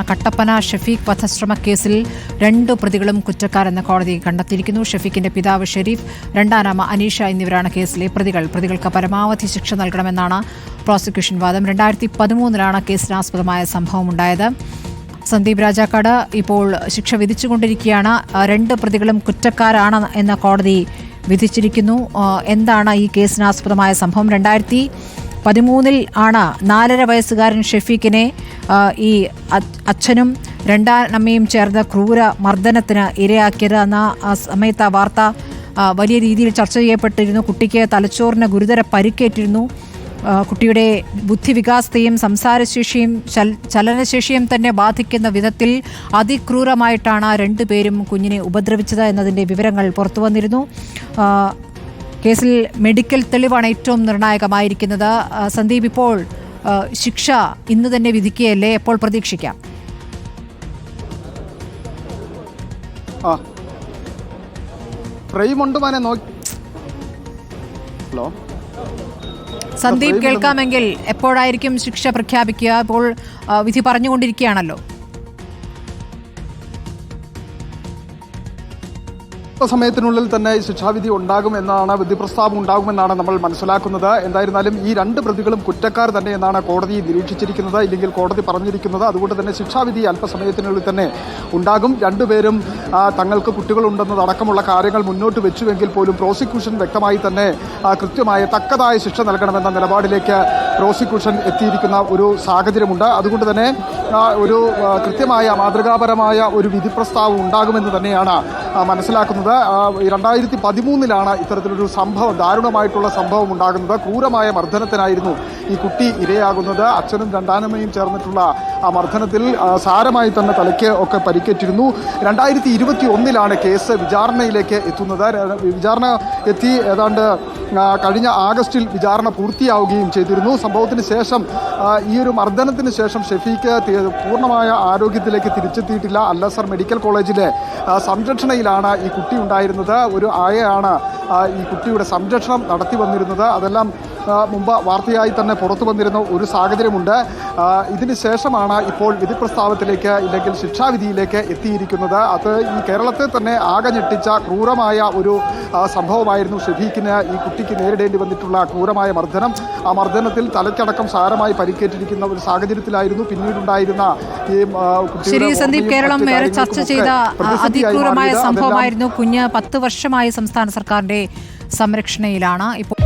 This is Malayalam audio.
കട്ടപ്പന ഷഫീഖ് വധശ്രമ കേസിൽ രണ്ട് പ്രതികളും കുറ്റക്കാരെന്ന് കോടതി കണ്ടെത്തിയിരിക്കുന്നു. ഷഫീഖിന്റെ പിതാവ് ഷെരീഫ് രണ്ടാനാമ അനീഷ എന്നിവരാണ് കേസിലെ പ്രതികൾ. പ്രതികൾക്ക് പരമാവധി ശിക്ഷ നൽകണമെന്നാണ് പ്രോസിക്യൂഷൻ വാദം. രണ്ടായിരത്തി പതിമൂന്നിലാണ് കേസിനാസ്പദമായ സംഭവമുണ്ടായത്. സന്ദീപ് രാജാക്കാട് ഇപ്പോൾ ശിക്ഷ വിധിച്ചുകൊണ്ടിരിക്കുകയാണ്. രണ്ട് പ്രതികളും കുറ്റക്കാരാണ് എന്ന് കോടതി വിധിച്ചിരിക്കുന്നു. എന്താണ് ഈ കേസിനാസ്പദമായ സംഭവം? രണ്ടായിരത്തി പതിമൂന്നിൽ ആണ് നാലര വയസ്സുകാരൻ ഷെഫീഖിനെ ഈ അച്ഛനും രണ്ടാനമ്മയും ചേർന്ന് ക്രൂര മർദ്ദനത്തിന് ഇരയാക്കിയത്. എന്ന സമയത്ത് ആ വാർത്ത വലിയ രീതിയിൽ ചർച്ച ചെയ്യപ്പെട്ടിരുന്നു. കുട്ടിക്ക് തലച്ചോറിന് ഗുരുതര പരിക്കേറ്റിരുന്നു. കുട്ടിയുടെ ബുദ്ധിവികാസത്തെയും സംസാരശേഷിയും ചലനശേഷിയും തന്നെ ബാധിക്കുന്ന വിധത്തിൽ അതിക്രൂരമായിട്ടാണ് രണ്ടുപേരും കുഞ്ഞിനെ ഉപദ്രവിച്ചത് എന്നതിന്റെ വിവരങ്ങൾ പുറത്തു വന്നിരുന്നു കേസിൽ മെഡിക്കൽ തെളിവാണ് ഏറ്റവും നിർണായകമായിരിക്കുന്നത്. സന്ദീപ് ഇപ്പോൾ ശിക്ഷ ഇന്ന് തന്നെ വിധിക്കുകയല്ലേ? എപ്പോൾ പ്രതീക്ഷിക്കാം? ഹലോ? സന്ദീപ് കേൾക്കാമെങ്കിൽ എപ്പോഴായിരിക്കും ശിക്ഷ പ്രഖ്യാപിക്കുക? ഇപ്പോൾ വിധി പറഞ്ഞുകൊണ്ടിരിക്കുകയാണല്ലോ. സമയത്തിനുള്ളിൽ തന്നെ ശിക്ഷാവിധി ഉണ്ടാകും എന്നാണ് വിധിപ്രസ്താവം ഉണ്ടാകുമെന്നാണ് നമ്മൾ മനസ്സിലാക്കുന്നത്. എന്തായിരുന്നാലും ഈ രണ്ട് പ്രതികളും കുറ്റക്കാർ തന്നെ എന്നാണ് കോടതി നിരീക്ഷിച്ചിരിക്കുന്നത്. ഇല്ലെങ്കിൽ കോടതി പറഞ്ഞിരിക്കുന്നത് അതുകൊണ്ട് തന്നെ ശിക്ഷാവിധി അല്പസമയത്തിനുള്ളിൽ തന്നെ ഉണ്ടാകും. രണ്ടുപേരും തങ്ങൾക്ക് കുട്ടികളുണ്ടെന്നതടക്കമുള്ള കാര്യങ്ങൾ മുന്നോട്ട് വെച്ചുവെങ്കിൽ പോലും പ്രോസിക്യൂഷൻ വ്യക്തമായി തന്നെ കൃത്യമായ തക്കതായ ശിക്ഷ നൽകണമെന്ന നിലപാടിലേക്ക് പ്രോസിക്യൂഷൻ എത്തിയിരിക്കുന്ന ഒരു സാഹചര്യമുണ്ട്. അതുകൊണ്ട് തന്നെ ഒരു കൃത്യമായ മാതൃകാപരമായ ഒരു വിധി പ്രസ്താവം ഉണ്ടാകുമെന്ന് തന്നെയാണ് മനസ്സിലാക്കുന്നത്. രണ്ടായിരത്തി പതിമൂന്നിലാണ് ഇത്തരത്തിലൊരു സംഭവം ദാരുണമായിട്ടുള്ള സംഭവം ഉണ്ടാകുന്നത്. ക്രൂരമായ മർദ്ദനത്തിനായിരുന്നു ഈ കുട്ടി ഇരയാകുന്നത്. അച്ഛനും രണ്ടാനമ്മയും ചേർന്നിട്ടുള്ള ആ മർദ്ദനത്തിൽ സാരമായി തന്നെ തലയ്ക്ക് ഒക്കെ പരിക്കേറ്റിരുന്നു. രണ്ടായിരത്തി ഇരുപത്തി ഒന്നിലാണ് കേസ് വിചാരണയിലേക്ക് എത്തുന്നത്. വിചാരണ എത്തി ഏതാണ്ട് കഴിഞ്ഞ ആഗസ്റ്റിൽ വിചാരണ പൂർത്തിയാവുകയും ചെയ്തിരുന്നു. സംഭവത്തിന് ശേഷം ഈ ഒരു മർദ്ദനത്തിന് ശേഷം ഷെഫീക്ക് പൂർണമായ ആരോഗ്യത്തിലേക്ക് തിരിച്ചെത്തിയിട്ടില്ല. അല്ലസർ മെഡിക്കൽ കോളേജിലെ സംരക്ഷണയിലാണ് ഈ കുട്ടി ഉണ്ടായിരുന്നത്. ഒരു ആയയാണ് ഈ കുട്ടിയുടെ സംരക്ഷണം നടത്തി വന്നിരുന്നത്. അതെല്ലാം മുമ്പ് വാർത്തയായി തന്നെ പുറത്തു വന്നിരുന്ന ഒരു സാഹചര്യമുണ്ട്. ഇതിന് ശേഷമാണ് ഇപ്പോൾ വിധി പ്രസ്താവത്തിലേക്ക് ഇല്ലെങ്കിൽ ശിക്ഷാവിധിയിലേക്ക് എത്തിയിരിക്കുന്നത്. അത് ഈ കേരളത്തെ തന്നെ ആകെ ഞെട്ടിച്ച ക്രൂരമായ ഒരു സംഭവമായിരുന്നു ഷെഫീഖിന് ഈ കുട്ടിക്ക് നേരിടേണ്ടി വന്നിട്ടുള്ള ക്രൂരമായ മർദ്ദനം. ആ മർദ്ദനത്തിൽ തലയ്ക്കടക്കം സാരമായി പരിക്കേറ്റിരിക്കുന്ന ഒരു സാഹചര്യത്തിലായിരുന്നു പിന്നീടുണ്ടായിരുന്ന ഈ ശരി സന്ദീപ് കേരളം ഏറെ ചർച്ച ചെയ്ത അതിക്രൂരമായ സംഭവമായിരുന്നു കുഞ്ഞ് പത്ത് വർഷമായി സംസ്ഥാന സർക്കാരിന്റെ സംരക്ഷണയിലാണ്. ഇപ്പോൾ